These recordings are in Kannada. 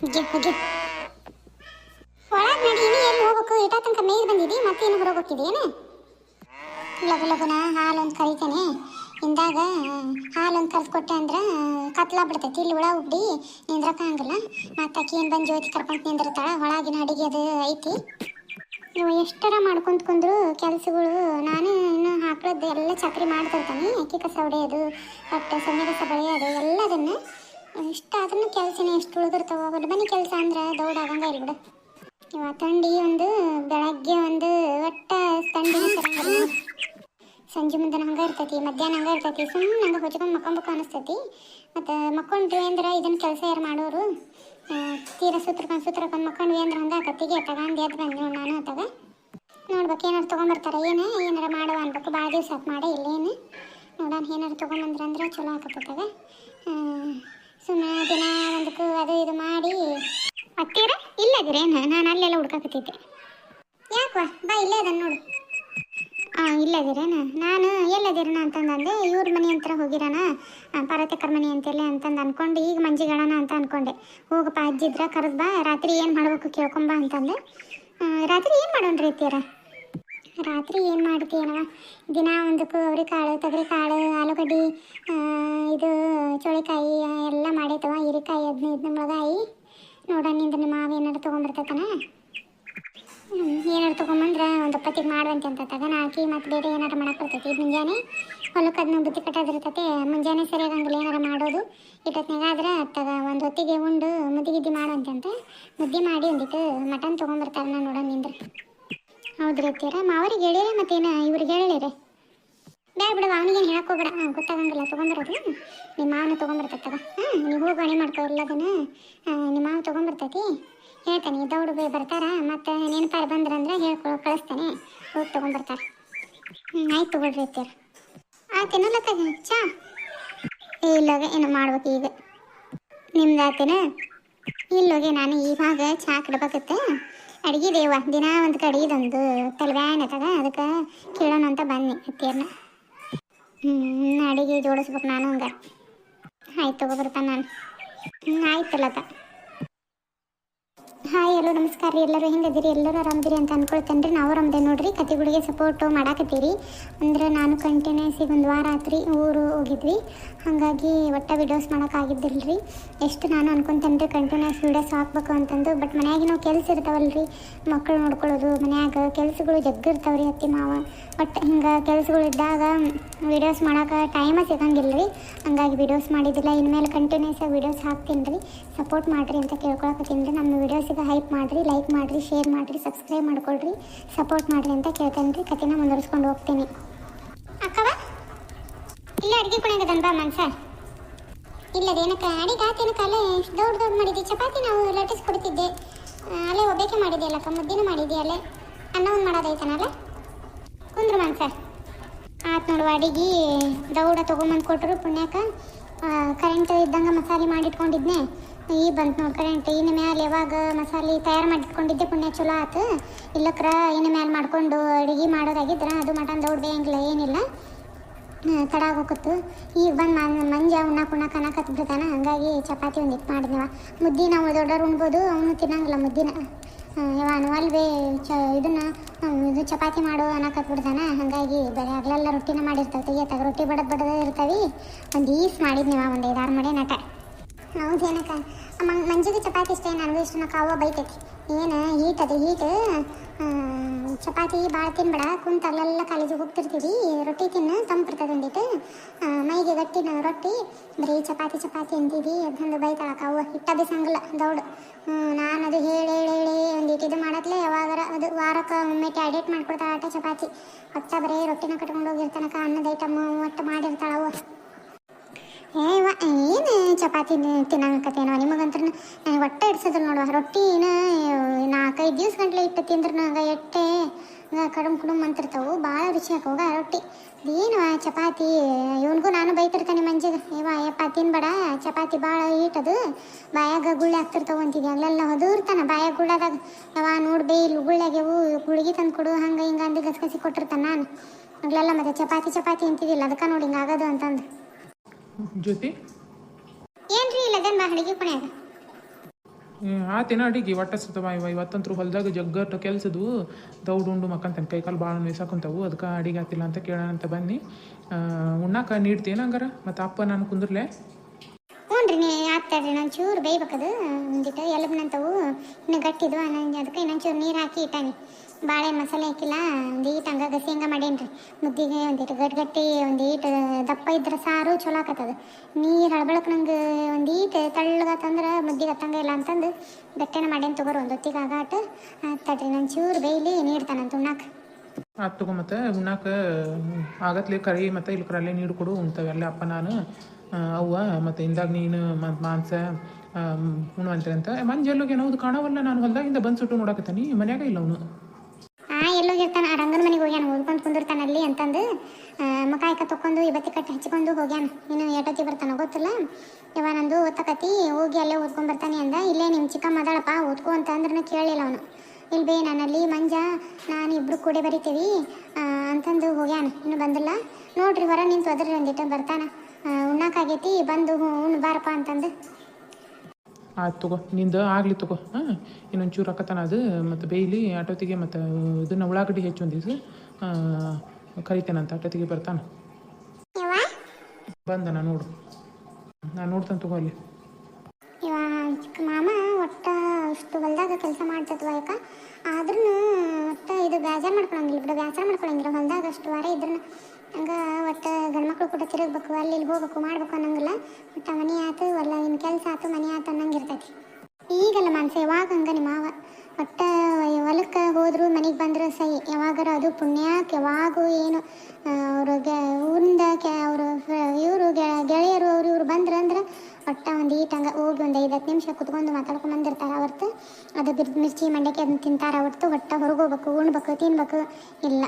ಹೋಗಿ ಹೋಗಿ. ಒಳಗೆ ನಡಿ ಇನ್ನು ಎಲ್ಲಿ ಹೋಗ್ಬೇಕು? ಇಟ ತನಕ ಬಂದಿದೆ ಬಂದಿದ್ದಿ ಮತ್ತೆ ಇನ್ನು ಹೊರಗೆ ಹೋಗಿದ್ದೀಯೇನು ಲಗು ಲಗುನ ಹಾಲೊಂದು ಕರಿತೇನೆ. ಇಂದಾಗ ಹಾಲೊಂದು ಕರೆದು ಕೊಟ್ಟೆ ಅಂದ್ರೆ ಕತ್ಲ ಬಿಡ್ತೈತಿ, ಇಲ್ಲಿ ಹುಳ ಉಬ್ಡಿ ನಿಂದ್ರಕ್ಕಾಗಲ್ಲ ಮತ್ತೆ ಆಕಿ ಏನು ಬಂದು ಜ್ಯೋತಿ ಕರ್ಕೊಂತ ನಿಂದಿರ್ತಾಳ ಹೊಳಗಿನ ಅಡಿಗೆ ಅದು ಐತಿ. ನೀವು ಎಷ್ಟರ ಮಾಡ್ಕೊಂತ ಕುಂದ್ರು ಕೆಲಸಗಳು, ನಾನು ಇನ್ನು ಹಾಕ್ಳದ್ದು ಎಲ್ಲ ಚಕ್ರಿ ಮಾಡ್ತಿರ್ತಾನೆ, ಅಕ್ಕಿ ಕಸ ಹೊಡೆಯೋದು ಒಟ್ಟು ಸೊನ್ನೆ ಕಸ ಬೆಳೆಯೋದು, ಎಲ್ಲದನ್ನ ಇಷ್ಟ ಅದನ್ನು ಕೆಲಸನೇ ಎಷ್ಟು ಉಳಿದಿರ್ತಾವ. ಒಂದು ಮನೆ ಕೆಲಸ ಅಂದ್ರೆ ದೌಡ್ ಆಗಂಗ ಇಲ್ಲ ಬಿಡು. ಒಂದು, ಬೆಳಗ್ಗೆ ಒಂದು, ಒಟ್ಟ ತಂಡಿ. ಸಂಜೆ ಮುಂದೆ ಹಂಗೆ ಇರ್ತೈತಿ, ಮಧ್ಯಾಹ್ನ ಹಂಗ ಇರ್ತೈತಿ ಸುಮ್ಮನೆ ಹಂಗೆ ಹೊಚ್ಕೊಂಡು ಮಕ್ಕೊಂಬೇಕು ಅನಿಸ್ತೈತಿ. ಮತ್ತು ಮಕ್ಕೊಂಡ್ವಿ ಅಂದ್ರೆ ಇದನ್ನ ಕೆಲಸ ಯಾರು ಮಾಡೋರು? ತೀರ ತೀರಾ ಸುತ್ರಕೊಂಡು ಮಕ್ಕೊಂಡ್ವಿ ಅಂದ್ರೆ ಹಂಗೆ ಕತ್ತಿಗೆ ತಗೊಂಡು ಎದ್ದು ಬಂದು ನಾನು ಅತ್ತಾಗ. ನೋಡ್ಬೇಕು ಏನಾರು ತೊಗೊಂಬರ್ತಾರೆ, ಏನು ಏನಾರು ಮಾಡುವ ಅನ್ಬೇಕು ಭಾಳ ದಿವಸ ಮಾಡೇ ಇಲ್ಲ ಏನು ನೋಡೋಣ ಏನಾರು ತೊಗೊಂಬಂದ್ರೆ ಅಂದ್ರೆ ಚಲೋ ಆಕತ್ತದಾಗ ಸುಮ್ಮನೆ ದಿನ ಒಂದಕ್ಕೂ ಅದು ಇದು ಮಾಡಿ. ಅತ್ತೀರ ಇಲ್ಲದಿರೇನು ನಾನು ಅಲ್ಲೆಲ್ಲ ಹುಡ್ಕಾಕತ್ತಿದ್ದೆ. ಯಾಕವಾ ಬಾ ಇಲ್ಲೇ ಅದನ್ನ ನೋಡು. ಹಾಂ ಇಲ್ಲದಿರೇನು ನಾನು ಎಲ್ಲದಿರಣ ಅಂತಂದಂದೆ, ಇವ್ರ ಮನೆ ಹತ್ರ ಹೋಗಿರೋಣ ಪಾರ್ವತಿಕರ ಮನೆ ಅಂತೆಲ್ಲ ಅಂತಂದು ಅನ್ಕೊಂಡು, ಈಗ ಮಂಜಿಗಳಣ ಅಂತ ಅನ್ಕೊಂಡೆ. ಹೋಗಪ್ಪ ಅಜ್ಜಿದ್ರ ಕರೆದು ಬಾ, ರಾತ್ರಿ ಏನು ಮಾಡಬೇಕು ಕೇಳ್ಕೊಂಬ ಅಂತಂದೆ. ರಾತ್ರಿ ಏನು ಮಾಡೋಣ ರೀ ಅತ್ತೀರ ರಾತ್ರಿ ಏನು ಮಾಡ್ತೀನವ ದಿನ ಒಂದಕ್ಕೂ ಅವರೆಕಾಳು, ತೊಗರಿಕಾಳು, ಆಲೂಗಡ್ಡೆ ಇದು ಚೋಳಿಕಾಯಿ ಹೀರೆಕಾಯಿ ಹದಿನೈದು ಮುಳಗಾಯಿ ನೋಡೋಣ ನಿಂದ ನಿಮ್ಮ ಮಾವ ಏನಾರು ತೊಗೊಂಬರ್ತೈತನ ಏನಾರು ತೊಗೊಂಬಂದ್ರೆ ಒಂದು ಒಪ್ಪತ್ತಿಗೆ ಮಾಡುವಂತೆ ಅಂತ ತಗನ. ಹಾಕಿ ಮತ್ತು ಬೇರೆ ಏನಾರು ಮಾಡಕ್ಕೆ ಬರ್ತೈತಿ. ಮುಂಜಾನೆ ಹೊಲಕ್ಕೆ ಅದನ್ನ ಬುತ್ತಿ ಕಟ್ಟೋದಿರ್ತೈತೆ ಮುಂಜಾನೆ ಸರಿಯಾಗಂಗಿಲ್ಲ ಏನಾರು ಮಾಡೋದು. ಇಟ್ಟತ್ನಾಗ ಆದ್ರೆ ತಗ ಒಂದು ಹೊತ್ತಿಗೆ ಉಂಡು ಮುದ್ದೆ ಗಿದ್ದಿ ಮಾಡುವಂತೆ ಅಂತ ಮುದ್ದೆ ಮಾಡಿ ಒಂದಿಟ್ಟು ಮಟನ್ ತೊಗೊಂಬರ್ತಾರೆ ನಾನು ನೋಡೋಣ ನಿಂದ್ರೆ. ಹೌದ್ರಿ ಅತ್ತೀರ ಮಾವರಿಗೆ ಹೇಳಿರಿ ಮತ್ತೇನು? ಇವ್ರಿಗೆ ಹೇಳಿರಿ ಬೇಡ ಬಿಡವ ಅವನಿಗೇನು ಹೇಳಕ್ ಹೋಗ್ಬೇಡ. ಹಾಂ, ಗೊತ್ತಾಗಂಗಿಲ್ಲ ತೊಗೊಂಬರೋದು ನಿಮ್ಮ ಮಾವನ ತೊಗೊಂಬರ್ತೈತವ ಹಾಂ, ನೀವು ಹೋಗಿ ಮಾಡ್ಕೋ ಮಾಡ್ಕೊ, ಎಲ್ಲದನ್ನ. ನಿಮ್ಮ ಮಾವ ತೊಗೊಂಬರ್ತೈತಿ? ಹೇಳ್ತಾನೆ ದೌಡು ಬರ್ತಾರ? ಮತ್ತು ನೆನಪಾರು ಬಂದ್ರಂದ್ರೆ ಹೇಳ್ಕೊಳ ಕಳಿಸ್ತಾನೆ. ಹೋಗಿ ತೊಗೊಂಬರ್ತಾರೆ. ಹ್ಞೂ ಆಯ್ತು ತಗೊಳ್ರಿ ಅತ್ತೀರ ಆಯ್ತು ಏನಲ್ಲತ್ತಾಗ ಚಾ? ಇಲ್ಲೋಗೆ ಏನು ಮಾಡ್ಬೇಕು ಈಗ. ನಿಮ್ದು ಆತೇನ ಇಲ್ಲೋಗೆ, ನಾನು ಇವಾಗ ಚಾ ಕಡಬೇಕತ್ತೆ. ಅಡ್ಗೆ ದೇವ ದಿನ ಒಂದು ಕಡೆದೊಂದು ತಲೆಬ್ಯಾನ್ ತಗ ಅದಕ್ಕೆ ಕೇಳೋಣ ಅಂತ ಬನ್ನಿ ಅತ್ತಿಯರ್ನ ಹ್ಞೂ ಅಡಿಗೆ ಜೋಡಿಸ್ಬೇಕು ನಾನು ಹಂಗೆ. ಆಯ್ತು ತಗೊಬರ್ತಾನೆ ನಾನು. ಆಯ್ತು ಲತ. ಹಾಯ್ ಎಲ್ಲೋ ನಮಸ್ಕಾರ ರೀ. ಎಲ್ಲರೂ ಹೆಂಗದಿರಿ? ಎಲ್ಲರೂ ಆರಾಮದಿರಿ ಅಂತ ಅನ್ಕೊಳ್ತೇನೆ ರೀ ನಾವು ಆರಾಮದೆ ನೋಡ್ರಿ. ಕತೆಗಳಿಗೆ ಸಪೋರ್ಟು ಮಾಡಾಕತ್ತೀರಿ. ಅಂದ್ರೆ ನಾನು ಕಂಟಿನ್ಯೂಸ್ ಈಗ ಒಂದು ವಾರ ಆತ್ರಿ ಊರು ಹೋಗಿದ್ವಿ. ಹಾಗಾಗಿ ಒಟ್ಟ ವಿಡಿಯೋಸ್ ಮಾಡೋಕ್ಕಾಗಿದ್ದಿಲ್ಲ ರೀ ಎಷ್ಟು ನಾನು ಅನ್ಕೊಂತೇನೆ ರೀ ಕಂಟಿನ್ಯೂಸ್ ವಿಡಿಯೋಸ್ ಹಾಕ್ಬೇಕು ಅಂತಂದು. ಬಟ್ ಮನ್ಯಾಗ ನಾವು ಕೆಲಸ ಇರ್ತಾವಲ್ಲ ರೀ ಮಕ್ಕಳು ನೋಡ್ಕೊಳ್ಳೋದು, ಮನೆಯಾಗ ಕೆಲಸಗಳು ಜಗ್ಗಿರ್ತಾವೆ ರೀ ಅತ್ತಿ ಮಾವ. ಬಟ್ ಹಿಂಗೆ ಕೆಲಸಗಳು ಇದ್ದಾಗ ವಿಡಿಯೋಸ್ ಮಾಡೋಕೆ ಟೈಮ ಸಿಗಂಗಿಲ್ಲ ರೀ ಹಂಗಾಗಿ ವಿಡಿಯೋಸ್ ಮಾಡಿದ್ದಿಲ್ಲ. ಇನ್ಮೇಲೆ ಕಂಟಿನ್ಯೂಸ್ ಆಗಿ ವಿಡಿಯೋಸ್ ಹಾಕ್ತೀನಿ ರೀ ಸಪೋರ್ಟ್ ಮಾಡಿರಿ ಅಂತ ಕೇಳ್ಕೊಳಕತ್ತೀನಿ ರೀ ನಮ್ಮ ವಿಡಿಯೋಸಿಗೆ ಹೈಪ್ ಮಾಡಿರಿ ಲೈಕ್ ಮಾಡಿರಿ ಶೇರ್ ಮಾಡಿರಿ ಸಬ್ಸ್ಕ್ರೈಬ್ ಮಾಡ್ಕೊಳ್ರಿ ಸಪೋರ್ಟ್ ಮಾಡಿರಿ ಅಂತ ಕೇಳ್ತೇನೆ ರೀ. ಕತೆನ ಮುಂದುವರಿಸ್ಕೊಂಡು ಹೋಗ್ತೀನಿ. ಅಕ್ಕವ ಇಲ್ಲ ಅಡುಗೆ ಕೊನೆಗದನ್ ಬಾ ಮನ್ಸ ಇಲ್ಲ ಏನಕ್ಕೆ, ಅಡಿಗೆ ಆತೇನಕ್ಕೆ? ಅಲ್ಲೇ ದೊಡ್ಡ ದೊಡ್ಡ ಮಾಡಿದ್ದೆ? ಚಪಾತಿ ನಾವು ಲಟ್ಟಿಸ್ ಕೊಡ್ತಿದ್ದೆ. ಅಲ್ಲೇ ಒಬ್ಬೇಕೆ ಮಾಡಿದ್ದೆ ಮುದ್ದಿನ ಮುದ್ದಿನೂ ಮಾಡಿದ್ದೆ ಅಲ್ಲೇ. ಅನ್ನ ಒಂದು ಮಾಡೋದೈತನಲ್ಲ ಕುಂದ್ರು ಮನ್ಸ ಆತು ನೋಡುವ ಅಡಿಗೆ ದೌಡ ತೊಗೊಂಬಂದು ಕೊಟ್ಟರು ಪುಣ್ಯಾಕ ಕರೆಂಟ್ ಇದ್ದಂಗೆ ಮಸಾಲೆ ಮಾಡಿಟ್ಕೊಂಡಿದ್ನೆ. ಈಗ ಬಂತು ನೋಡಿ ಕರೆಂಟ್ ಇನ್ನು ಮ್ಯಾಲೆ ಯಾವಾಗ ಮಸಾಲೆ ತಯಾರು ಮಾಡಿಟ್ಕೊಂಡಿದ್ದೆ ಪುಣ್ಯ ಚಲೋ ಆತು. ಇಲ್ಲಕ್ರ ಇನ್ನು ಮ್ಯಾಲೆ ಮಾಡ್ಕೊಂಡು ಅಡುಗೆ ಮಾಡೋದಾಗಿದ್ರೆ ಅದು ಮಟನ್ ದೌಡ್ ಬೇಯಂಗಿಲ್ಲ, ಏನಿಲ್ಲ. ತಡ ಆಗೋಕತ್ತು. ಈಗ ಬಂದು ಮಂಜ ಉಣ್ಣಾಕ ಉಣ್ಣಾಕ ಅನ್ನಕತ್ ಬಿಡ್ತಾನ, ಹಂಗಾಗಿ ಚಪಾತಿ ಒಂದು ಇಟ್ಟು ಮಾಡಿದ್ನವ. ಮುದ್ದೆ ನಾವು ದೊಡ್ಡವ್ರು ಉಣ್ಬೋದು, ಅವನು ತಿನ್ನಂಗಿಲ್ಲ ಮುದ್ದಿನ. ಯಾವನು ಅಲ್ವೇ ಚ, ಇದನ್ನ ಇದು ಚಪಾತಿ ಮಾಡು ಅನ್ನಕತ್ ಬಿಡ್ತಾನ, ಹಾಗಾಗಿ ಬರೀ ಹಗಲೆಲ್ಲ ರೊಟ್ಟಿನ ಮಾಡಿರ್ತಾವೆ. ತೆಗಿಯತ್ತಾಗ, ರೊಟ್ಟಿ ಬಡದ್ ಬಡದೇ ಇರ್ತಾವೆ. ಒಂದು ಈಸ್ ಮಾಡಿದ್ನಿವ, ಒಂದು ಐದಾರು ಮಡೆ ನಟ. ಹೌದೇನಕ್ಕ ಮಂಜಿಗೆ ಚಪಾತಿ ಇಷ್ಟ ನನಗೂ ಇಷ್ಟ ಕಾವ ಅವ್ವ ಬೈತೈತಿ. ಏನು ಹೀಟ್ ಅದು ಹೀಟ್ ಚಪಾತಿ ಭಾಳ ತಿನ್ಬೇಡ, ಕುಂತ ಅಲ್ಲೆಲ್ಲ ಕಾಲೇಜಿಗೆ ಹೋಗ್ತಿರ್ತೀವಿ, ರೊಟ್ಟಿ ತಿನ್ನು ತಂಪಿರ್ತದೆ ಒಂದಿಟ್ಟು ಮೈಗೆ ಗಟ್ಟಿನ ರೊಟ್ಟಿ, ಬರೀ ಚಪಾತಿ ಚಪಾತಿ ಅಂತೀವಿ ಅದಂದು ಬೈತಾಳಕ್ಕ ಅವ್ವ ಹಿಟ್ಟ ಬಿಸಂಗಿಲ್ಲ, ದೌಡು. ನಾನು ಅದು ಹೇಳಿ ಹೇಳಿ ಹೇಳಿ ಒಂದಿಟ್ಟು ಇದು ಮಾಡತ್ಲೆ, ಯಾವಾಗಾರ ಅದು ವಾರಕ್ಕೆ ಒಮ್ಮೆ ಅಡೇಟ್ ಮಾಡ್ಕೊಡ್ತಾಳೆ ಆಟ ಚಪಾತಿ. ಒಟ್ಟ ಬರೀ ರೊಟ್ಟಿನ ಕಟ್ಕೊಂಡು ಹೋಗಿರ್ತಾನಕ್ಕ, ಅನ್ನದ ಐಟಮ್ ಒಟ್ಟು ಮಾಡಿರ್ತಾಳ ಏವ ಏನು ಚಪಾತಿ ತಿನ್ನಂಗತ್ತೇನೋ ನಿಮಗಂತ್ರ ಹೊಟ್ಟೆ ಇಡ್ಸೋದಿಲ್ಲ ನೋಡುವ ರೊಟ್ಟಿನ ನಾಲ್ಕೈದು ದಿವ್ಸ ಗಂಟ್ಲೆ ಇಟ್ಟು ತಿಂದ್ರೆ ನಂಗೆ ಎಟ್ಟೆ ಕಡುಮ್ ಕುಡುಮ್ ಅಂತಿರ್ತಾವು ಭಾಳ ರುಚಿ ಹಾಕೋಗ ರೊಟ್ಟಿ. ಏನು ಚಪಾತಿ, ಇವನಿಗೂ ನಾನು ಬೈತಿರ್ತಾನೆ ಮಂಜಿಗೆ ಏವ ಯಪ್ಪ, ತಿನ್ಬೇಡ. ಚಪಾತಿ ಭಾಳ ಈಟದು ಬಾಯಾಗ ಗುಳ್ಳೆ ಆಗ್ತಿರ್ತಾವ ಅಂತಿದ್ದೆ ಅಲ್ಲೆಲ್ಲ ಹೊದೂರ್ತಾನ ಬಾಯಾಗ ಗುಳ್ಳಾದಾಗ. ಯಾವ ನೋಡ್ಬೇ, ಇಲ್ಲಿ ಗುಳ್ಳೆಗೆವು ಗುಳಿಗೆ ತಂದು ಕೊಡು ಹಂಗೆ ಹಿಂಗೆ ಅಂದು ಗಸಗಸಿ ಕೊಟ್ಟಿರ್ತಾನೆ ನಾನು. ಅಲ್ಲೆಲ್ಲ ಮತ್ತೆ ಚಪಾತಿ ಚಪಾತಿ ಅಂತಿದ್ದಿಲ್ಲ. ಅದಕ್ಕೆ ನೋಡಿ ಹಿಂಗೆ ಆಗೋದು ಅಂತಂದು. ಜ್ಯೋತಿ? ಏನ್ರಿ ಕೊನೆಯಾಗ ಆತೇನ ಅಡಿಗೆ ಒಟ್ಟ ಸುತ್ತವ ಇವ ಇವತ್ತಂತೂ ಹೊಲ್ದಾಗ ಜಗ್ಗಟ್ಟು ಕೆಲ್ಸದು ದೌಡುಂಡು ಉಂಡು ಮಕ್ಕಂತಾನೆ ಕೈಕಾಲು ಭಾಳ ನೇಸಾಕೊಂತಾವು ಅದಕ್ಕೆ ಅಡಿಗೆ ಆತಿಲ್ಲ ಅಂತ ಕೇಳೋಣ ಅಂತ ಬನ್ನಿ. ಉಣ್ಣಾಕ ನೀಡ್ತೇನೆ ಹಂಗಾರ? ಮತ್ತು ಅಪ್ಪ ನಾನು ಕುಂದ್ರಲೆ? ಹ್ಞೂ ರೀ ನೀ ಇನ್ನೊಂಚೂರು ನಾನು ಚೂರು ಬೇಯ್ಬೇಕದು. ಒಂದಿಟ್ಟು ಎಲಬ್ನಂತವು ಇನ್ನು ಗಟ್ಟಿದ್ವು ನಾನು ಅದಕ್ಕೆ ಇನ್ನೊಂಚೂರು ನೀರು ಹಾಕಿ ಇಟ್ಟಾನೆ. ಬಾಳೆ ಮಸಾಲೆ ಹಾಕಿಲ್ಲ, ಒಂದೀಟ್ ಗಸಿ ಹಂಗೆ ಮಾಡೇನ್ರಿ. ಮುದ್ದಿಗೆ ಒಂದಿಟ್ಟು ಗಟ್ಟಿ ಗಟ್ಟಿ, ಒಂದೀಟ್ ದಪ್ಪ ಇದ್ರೆ ಸಾರು ಚಲೋ ಆಕತ್ತದ. ನೀರು ಹಳಬಳಕ್ ನಂಗೆ ಒಂದೀಟ್ ತಳ್ಳಗತ್ತಂದ್ರೆ ಮುದ್ದಿಗೆ ಹತ್ತಂಗ ಇಲ್ಲ ಅಂತಂದು ಗಟ್ಟೆನ ಮಾಡೇನು ತಗೋರು ಒಂದು ಹೊತ್ತಿಗೆ ಆಗಾಟ. ತಡ್ರಿ ನಾನು ಚೂರು ಬೇಯ್ಲಿ ನೀಡ್ತಾನಂತ ಉಣ್ಣಾಕ. ಆತು ತಗೋ ಮತ್ತೆ, ಉಣ್ಣಾಕ ಆಗತ್ಲೆ ಕರಿ ಮತ್ತು ಇಲ್ಕರಲ್ಲೇ ನೀರು ಕೊಡು ಉಣ್ತಾವೆಲ್ಲ ಅಪ್ಪ ನಾನು. ಅವ್ವ, ಮತ್ತು ಇಂದಾಗ ನೀನು ಮತ್ತು ಮಾಂಸ ಉಣ್ಣುವಂತೆ ಅಂತ. ಮಂಜ್ ಎಲ್ಲೋಗಿ ಹೌದು ಕಾಣವಲ್ಲ, ನಾನು ಹೊಲ್ದಾಗಿಂದ ಬಂದು ಸುಟ್ಟು ನೋಡಕತ್ತಾನಿ ಮನ್ಯಾಗ ಇಲ್ಲ ಅವನು. ಎಲ್ಲೋಗಿರ್ತಾನ ರಂಗನ ಮನೆಗೆ ಹೋಗ್ಯಾನ. ಓದ್ಕೊಂಡು ಕುಂದಿರ್ತಾನ ಅಲ್ಲಿ ಅಂತಂದು. ಮಕಾಯಕ ಇಕ್ಕ ತಕೊಂಡು ಇವತ್ತಿ ಕಟ್ಟಿ ಹಚ್ಕೊಂಡು ಹೋಗ್ಯಾನ. ಇನ್ನು ಎಟೊತ್ತಿ ಬರ್ತಾನ ಗೊತ್ತಿಲ್ಲ. ಇವ ನಂದು ಓದ್ತಕತಿ ಹೋಗಿ ಅಲ್ಲೇ ಓದ್ಕೊಂಡ್ ಬರ್ತಾನೆ ಅಂದ. ಇಲ್ಲೇ ನಿಮ್ಮ ಚಿಕ್ಕಮ್ಮ ಅದಾಳಪ್ಪ, ಓದ್ಕೊ ಅಂತ ಅಂದ್ರೆ ಕೇಳಿಲ್ಲ ಅವನು. ಇಲ್ಲಿ ಬೇ, ನಾನಲ್ಲಿ ಮಂಜ, ನಾನು ಇಬ್ರು ಕೂಡೆ ಬರಿತೀವಿ ಅಂತಂದು ಹೋಗ್ಯಾನ. ಇನ್ನು ಬಂದಿಲ್ಲ. ನೋಡ್ರಿ ಬರ ನಿಂತು ಅದ್ರ ಒಂದಿಟ್ಟು ಬರ್ತಾನ. ಆ, ಉಣ್ಣಾಕಾಗೈತಿ ಬಂದು ಉಣ್ಣು ಬಾರಪ್ಪ ಅಂತಂದು. ಆಯ್ತು ತಗೋ ನಿಂದು ಆಗಲಿ ತಗೋ ಹಾಂ? ಇನ್ನೊಂಚೂರು ಹಾಕತನ ಅದು ಮತ್ತು ಬೇಯ್ಲಿ ಆಟೋತಿಗೆ ಮತ್ತು ಇದನ್ನ ಉಳ್ಳಾಗಡ್ಡಿ ಹೆಚ್ಚು ದಿವಸ ಕರಿತೇನಂತ ಆಟೋತಿಗೆ ಬರ್ತಾನೆ. ಬಂದ ನಾನು ನೋಡು. ನಾನು ನೋಡ್ತಾನೆ ತಗೋ ಅಲ್ಲಿ. ಮಾಮ ಒಟ್ಟ ಅಷ್ಟು ಹೊಲ್ದಾಗ ಕೆಲಸ ಮಾಡ್ತದ್ವ ಯಾಕ? ಆದ್ರೂ ಒಟ್ಟ ಇದು ಬೇಜಾರು ಮಾಡ್ಕೊಳಂಗಿಲ್ಲ ಬಿಡು ಬೇಸರ ಮಾಡ್ಕೊಳಂಗಿಲ್ಲ ಹೊಲ್ದಾಗ ಅಷ್ಟು ವಾರ ಇದ್ರೂ ಹಂಗ ಒಟ್ಟು ಗಂಡ್ಮಕ್ಳು ಕೂಡ ತಿರುಗಬೇಕು, ಅಲ್ಲಿ ಇಲ್ಲಿ ಹೋಗ್ಬೇಕು, ಮಾಡ್ಬೇಕು ಅನ್ನಂಗಿಲ್ಲ. ಒಟ್ಟು ಮನೆ ಆಯ್ತು ಅಲ್ಲ ಇನ್ನು ಕೆಲಸ ಆಯ್ತು ಮನೆ ಆತು ಅನ್ನಂಗಿರ್ತೈತಿ. ಈಗಲ್ಲ ಮನಸ್ಸು ಯಾವಾಗ ಹಂಗೆ ನಿಮ್ಮ ಮಾವ? ಒಟ್ಟು ಹೊಲಕ್ಕೆ ಹೋದ್ರು, ಮನೆಗೆ ಬಂದ್ರೆ ಸಹಿ ಯಾವಾಗಾರ ಅದು ಪುಣ್ಯಕ್ಕೆ ಯಾವಾಗೂ ಏನು ಅವರು ಊರಿಂದ ಕೆ, ಅವರು, ಇವರು ಗೆಳೆಯರು ಅವರು ಇವರು ಬಂದ್ರು ಅಂದ್ರೆ ಒಟ್ಟ ಒಂದು ಈಟಂಗೆ ಹಂಗೆ ಒಂದು ಐದು ಹತ್ತು ನಿಮಿಷ ಕುತ್ಕೊಂಡು ಮಾತಾಡ್ಕೊಂಡು ಬಂದಿರ್ತಾರೆ ಹೊರ್ತು ಅದು ಬಿರ್ದು ಮಿರ್ಚಿ ಮಂಡಕ್ಕಿ ಅದನ್ನ ತಿಂತಾರೆ ಹೊರ್ತು ಹೊರಗೆ ಹೋಗ್ಬೇಕು, ಉಣ್ಬೇಕು, ತಿನ್ಬೇಕು, ಇಲ್ಲ.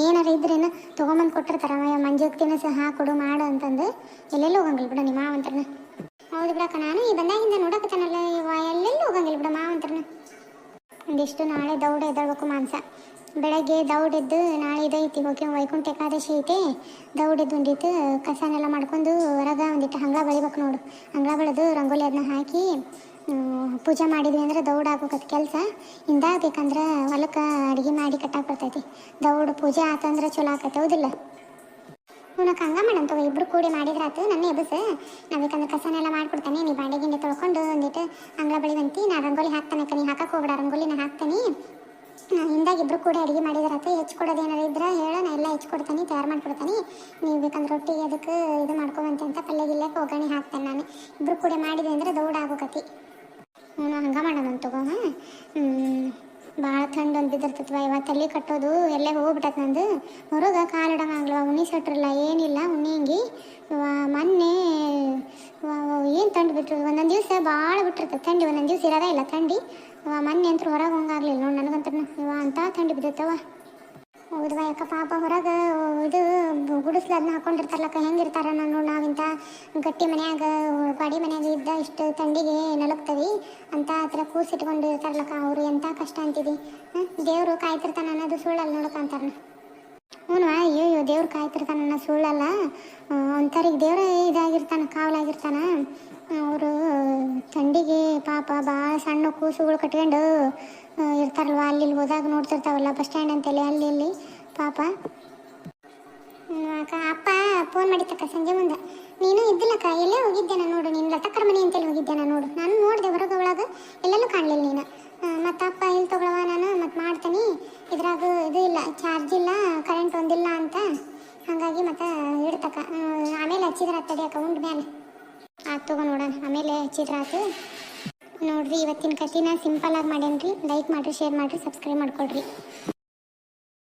ಏನಾರ ಇದ್ರೇನು ತೊಗೊಂಬಂದು ಕೊಟ್ಟಿರ್ತಾರ ಮಂಜಕ್ಕೆ ಸಹ ಹಾಕೊಡು ಮಾಡು ಅಂತಂದು ಎಲ್ಲೆಲ್ಲೂ ಹೋಗಂಗಿಲ್ಲ ಬಿಡ ನಿಮ್ಮ ಮಾವಂತ್ರನ. ಹೌದು ಬಿಡಕ್ಕ, ನಾನು ಈ ಬಂದಾಗಿಂದ ನೋಡಕತ್ತಾನಲ್ಲ, ಇವ ಎಲ್ಲೆಲ್ಲೂ ಹೋಗಂಗಿಲ್ಲ ಬಿಡ ಮಾವಂತ್ರನ. ಒಂದಿಷ್ಟು ನಾಳೆ ದೌಡ ಎದ್ದೇಳ್ಬೇಕು ಮಾಂಸ. ಬೆಳಗ್ಗೆ ದೌಡಿದ್ದು ನಾಳೆ ಇದೈತಿ, ಹೋಗಿ ವೈಕುಂಠ ಏಕಾದಶಿ ಐತೆ ದೌಡಿದ್ದು ಉಂಡಿತ್ತು ಕಸನೆಲ್ಲ ಮಾಡ್ಕೊಂಡು ಹೊರಗೆ ಒಂದಿಟ್ಟು ಹಂಗ ಬೆಳಿಬೇಕು ನೋಡು. ಹಂಗ ಬೆಳೆದು ರಂಗೋಲಿ ಅದನ್ನ ಹಾಕಿ ಪೂಜೆ ಮಾಡಿದ್ವಿ ಅಂದ್ರೆ ದೌಡ್ ಆಗೋಕತ್ ಕೆಲಸ. ಹಿಂದಾಗಬೇಕಂದ್ರೆ ಹೊಲಕ್ಕೆ ಅಡುಗೆ ಮಾಡಿ ಕಟ್ಟಾಕ್ ಬರ್ತೈತಿ. ದೌಡ್ ಪೂಜೆ ಆತಂದ್ರೆ ಚಲೋ ಆಕೈತೆ, ಹೌದಿಲ್ಲ? ಉನಕ್ಕೆ ಹಂಗ ಮಾಡಂತ ಇಬ್ರು ಕೂಡಿ ಮಾಡಿದ್ರಾತು ನನ್ನ ಎಬಸ್ ನಾ ಬೇಕಂದ್ರೆ ಕಸನೆಲ್ಲ ಮಾಡ್ಕೊಡ್ತಾನೆ, ನೀ ಬಾಂಡೆ ಗಿಂಡೆ ತೊಳ್ಕೊಂಡು ಒಂದಿಟ್ಟು ಅಂಗಳ ಬಂತಿ, ನಾ ರಂಗೋಲಿ ಹಾಕ್ತಾನೆ ನೀ ಹಾಕಕ್ಕೆ ಹೋಗ್ಬೇಡ, ರಂಗೋಲಿ ನಾ ಹಾಕ್ತಾನೆ. ಹಿಂದಾಗ ಇಬ್ರು ಕೂಡ ಅಡುಗೆ ಮಾಡಿದ್ರಾತು ಹೆಚ್ಕೊಡೋದು ಏನಾರ ಇದ್ರೆ ಹೇಳ, ನಾ ಎಲ್ಲ ಹೆಚ್ಕೊಡ್ತಾನೆ, ತಯಾರು ಮಾಡ್ಕೊಡ್ತಾನೆ. ನೀವು ಬೇಕಂದ್ರೆ ರೊಟ್ಟಿ ಅದಕ್ಕೆ ಇದು ಮಾಡ್ಕೊಬಂತೆ ಅಂತ ಪಲ್ಯ ಗಿಲ್ಯಕ್ಕೆ ಒಗ್ಗರಣೆ ಹಾಕ್ತಾನೆ ನಾನು. ಇಬ್ರು ಕೂಡ ಮಾಡಿದೆ ಅಂದ್ರೆ ದೌಡ ಆಗೋಕತಿ. ಹ್ಞೂ ಹಂಗೆ ಮಾಡೋಣ ತಗೋ, ಹಾಂ? ಭಾಳ ಥಂಡ್ ಒಂದು ಬಿದ್ದಿರ್ತತ್ವ ಇವತ್ತು ತಲೆ ಕಟ್ಟೋದು ಎಲ್ಲೇ ಹೋಗ್ಬಿಟ್ಟತ್ ನಂದು. ಹೊರಗೆ ಕಾಲಿಡಂಗಾಗ್ಲವ ಉಣ್ಣಿ ಸಟ್ರಲ್ಲ ಏನಿಲ್ಲ ಉಣ್ಣಿಂಗಿ ಮೊನ್ನೆ ಏನು ತಂಡು ಬಿಟ್ಟರು ಒಂದೊಂದು ದಿವಸ ಭಾಳ ಬಿಟ್ಟಿರ್ತದೆ ತಂಡಿ ಒಂದೊಂದು ದಿವಸ ಇರೋದೇ ಇಲ್ಲ ವಾ ಮೊನ್ನೆ ಅಂತೂ ಹೊರಗೆ ಹೋಗಾಗ್ಲಿಲ್ಲ ನೋಡಿ ನನಗಂತ. ಇವ ಅಂತ ಥಂಡಿ ಬಿದ್ದೈತವ ಹೌದವ ಯಾಕ ಪಾಪ ಹೊರಗೆ ಇದು ಗುಡಿಸ್ಲು ಅದನ್ನ ಹಾಕೊಂಡಿರ್ತಾರಲ್ಲಕ್ಕ, ಹೆಂಗಿರ್ತಾರ ನಾನು ನಾವಿಂತ? ಗಟ್ಟಿ ಮನ್ಯಾಗ ಗಾಡಿ ಮನ್ಯಾಗ ಇದ್ದ ಇಷ್ಟು ತಂಡಿಗೆ ನಲಗ್ತವಿ, ಅಂತ ಹತ್ರ ಕೂಸಿಟ್ಕೊಂಡು ಇರ್ತಾರಲ್ಲಕ್ಕ, ಅವರು ಎಂಥ ಕಷ್ಟ ಅಂತಿದಿ? ದೇವರು ಕಾಯ್ತಿರ್ತಾನ ಅನ್ನೋದು ಸುಳ್ಳಲ್ಲ ನೋಡಕ್ಕಂತಾರ ಹ್ಞೂ ಅಯ್ಯೋ ಅಯ್ಯೋ ದೇವ್ರು ಕಾಯ್ತಿರ್ತಾನ ಅನ್ನೋ ಸುಳ್ಳಲ್ಲ. ಒಂಥರಿಗೆ ದೇವ್ರೇ ಇದಾಗಿರ್ತಾನ, ಕಾವಲಾಗಿರ್ತಾನ. ಅವರು ತಂಡಿಗೆ ಪಾಪ ಭಾಳ ಸಣ್ಣ ಕೂಸುಗಳು ಕಟ್ಕೊಂಡು ಇರ್ತಾರಲ್ವ ಅಲ್ಲಿ ಹೋದಾಗ ನೋಡ್ತಿರ್ತಾವಲ್ಲ ಬಸ್ ಸ್ಟ್ಯಾಂಡ್ ಅಂತೇಳಿ, ಅಲ್ಲಿ, ಇಲ್ಲಿ ಪಾಪ. ಅಕ್ಕ, ಅಪ್ಪ ಫೋನ್ ಮಾಡಿತ್ತಕ್ಕ ಸಂಜೆ ಮುಂದೆ. ನೀನು ಇದ್ದಿಲ್ಲಕ್ಕ, ಎಲ್ಲೇ ಹೋಗಿದ್ದೆ ನಾನು ನೋಡು, ನೀನು ಲಟ್ಟಕ್ಕರ ಮನೆ ಅಂತೇಳಿ ಹೋಗಿದ್ದೆ ನಾನು ನೋಡು. ನಾನು ನೋಡಿದೆ ಹೊರಗೆ ಒಳಗೆ, ಎಲ್ಲೆಲ್ಲೂ ಕಾಣಲಿಲ್ಲ ನೀನು. ಮತ್ತು ಅಪ್ಪ ಇಲ್ಲಿ ತಗೊಳವ ನಾನು, ಮತ್ತು ಮಾಡ್ತೀನಿ. ಇದ್ರಾಗ ಇದು ಇಲ್ಲ ಚಾರ್ಜ್ ಇಲ್ಲ ಕರೆಂಟ್ ಒಂದಿಲ್ಲ ಅಂತ. ಹಾಗಾಗಿ ಮತ್ತೆ ಇಡ್ತಕ್ಕ. ಆಮೇಲೆ ಹಚ್ಚಿದ್ರೆ ತಡಿಯಕ್ಕ ಉಂಡ್ ಮೇಲೆ ತಗೋ ನೋಡೋಣ. ಆಮೇಲೆ ಹಚ್ಚಿದ್ರ ಆತು. ನೋಡ್ರಿ, ಇವತ್ತಿನ ಕಥೆನ ಸಿಂಪಲ್ ಆಗಿ ಮಾಡೇನ್ರಿ ಲೈಕ್ ಮಾಡಿರಿ ಶೇರ್ ಮಾಡಿರಿ ಸಬ್ಸ್ಕ್ರೈಬ್ ಮಾಡ್ಕೊಳ್ರಿ.